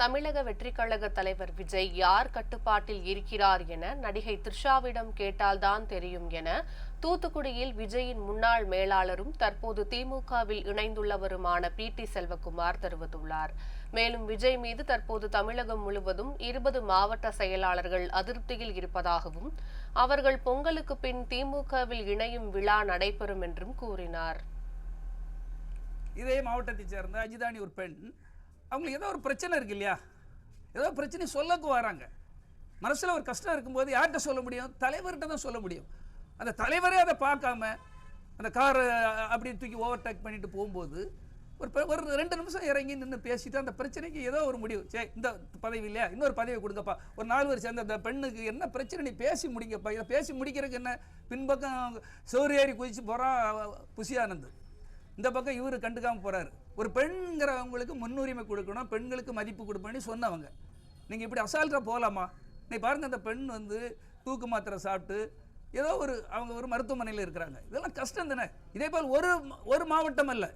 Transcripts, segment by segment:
தமிழக வெற்றிக் கழக தலைவர் விஜய் யார் கட்டுப்பாட்டில் இருக்கிறார் என நடிகை த்ரிஷாவிடம் கேட்டால்தான் தெரியும் என தூத்துக்குடியில் விஜயின் முன்னாள் மேலாளரும் தற்போது திமுகவில் இணைந்துள்ளவருமான பி டி செல்வகுமார் தெரிவித்துள்ளார். மேலும் விஜய் மீது தற்போது தமிழகம் முழுவதும் இருபது மாவட்ட செயலாளர்கள் அதிருப்தியில் இருப்பதாகவும் அவர்கள் பொங்கலுக்கு பின் திமுகவில் இணையும் விழா நடைபெறும் என்றும் கூறினார். இதே மாவட்டத்தைச் சேர்ந்த அஜிதானி ஒரு பெண் அவங்களுக்கு ஏதோ ஒரு பிரச்சனை இருக்கு இல்லையா? ஏதோ பிரச்சனை சொல்லக்கு வராங்க. மனசில் ஒரு கஷ்டம் இருக்கும்போது யார்கிட்ட சொல்ல முடியும்? தலைவர்கிட்ட தான் சொல்ல முடியும். அந்த தலைவரே அதை பார்க்காம அந்த காரை அப்படி தூக்கி ஓவர்டேக் பண்ணிட்டு போகும்போது ஒரு ஒரு ரெண்டு நிமிஷம் இறங்கி நின்று பேசிட்டு அந்த பிரச்சனைக்கு ஏதோ ஒரு முடிவு. சே இந்த பதவி இல்லையா? இன்னொரு பதவி கொடுங்கப்பா. ஒரு நாலு வருஷம் சேர்ந்த அந்த பெண்ணுக்கு என்ன பிரச்சனை? நீ பேசி முடிங்கப்பா. இதை பேசி முடிக்கிறதுக்கு என்ன? பின்பக்கம் சோறு ஏறி குதிச்சு போகிறான் புசியானந்து. இந்த பக்கம் இவர் கண்டுக்காமல் போகிறாரு ஒரு பெண்கிறவங்களுக்கு முன்னுரிமை கொடுக்கணும் பெண்களுக்கு மதிப்பு கொடுப்பேன்னு சொன்னவங்க. நீங்கள் இப்படி அசால்ட்டாக போகலாமா நீ பாருங்க அந்த பெண் வந்து தூக்கு மாத்திரை சாப்பிட்டு ஏதோ ஒரு அவங்க ஒரு மருத்துவமனையில் இருக்கிறாங்க. இதெல்லாம் கஷ்டம் தானே? இதே போல் ஒரு ஒரு மாவட்டம் அல்ல.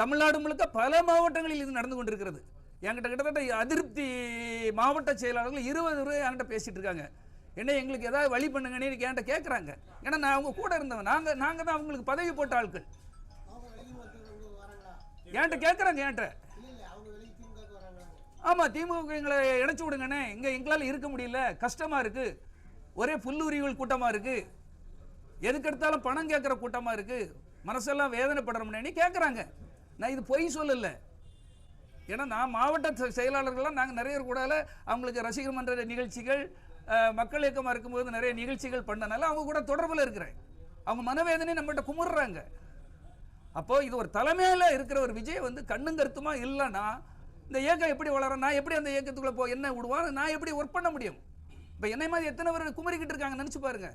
தமிழ்நாடு முழுக்க பல மாவட்டங்களில் இது நடந்து கொண்டிருக்கிறது. என்கிட்ட கிட்டத்தட்ட அதிருப்தி மாவட்ட செயலாளர்கள் இருபது ரூபாய் என்கிட்ட பேசிகிட்டு இருக்காங்க. என்ன எங்களுக்கு ஏதாவது வழி பண்ணுங்கன்னு என்கிட்ட கேட்குறாங்க ஏன்னா நான் அவங்க கூட இருந்தவன். நாங்கள் நாங்கள் தான் அவங்களுக்கு பதவி போட்ட ஆட்கள். என்கிட்ட கேட்குறாங்க என்கிட்ட. ஆமாம் திமுக எங்களை இணைச்சு விடுங்கண்ணே. இங்கே எங்களால் இருக்க முடியல. கஷ்டமாக இருக்குது ஒரே புல்லுரிகள் கூட்டமாக இருக்குது எதுக்கு எடுத்தாலும் பணம் கேட்குற கூட்டமாக இருக்குது மனசெல்லாம் வேதனைப்படுறோம்னு கேட்குறாங்க நான் இது பொய் சொல்லலை. ஏன்னா நான் மாவட்ட செயலாளர்கள்லாம் நாங்கள் நிறைய கூடால. அவங்களுக்கு ரசிகர் மன்ற நிகழ்ச்சிகள் மக்கள் இயக்கமாக இருக்கும்போது நிறைய நிகழ்ச்சிகள் பண்ணனால அவங்க கூட தொடர்பில் இருக்கிறேன். அவங்க மனவேதனை நம்மகிட்ட குமுறுறாங்க. அப்போ இது ஒரு தலைமையில இருக்கிற ஒரு விஜய் வந்து கண்ணும் கருத்துமா இல்லைன்னா இந்த இயக்கம் எப்படி வளரும்? நான் எப்படி அந்த இயக்கத்துக்குள்ள போ என்ன விடுவான் நான் எப்படி ஒர்க் பண்ண முடியும்? இப்போ என்னை மாதிரி எத்தனை பேர் குமரிக்கிட்டு இருக்காங்க நினைச்சு பாருங்க.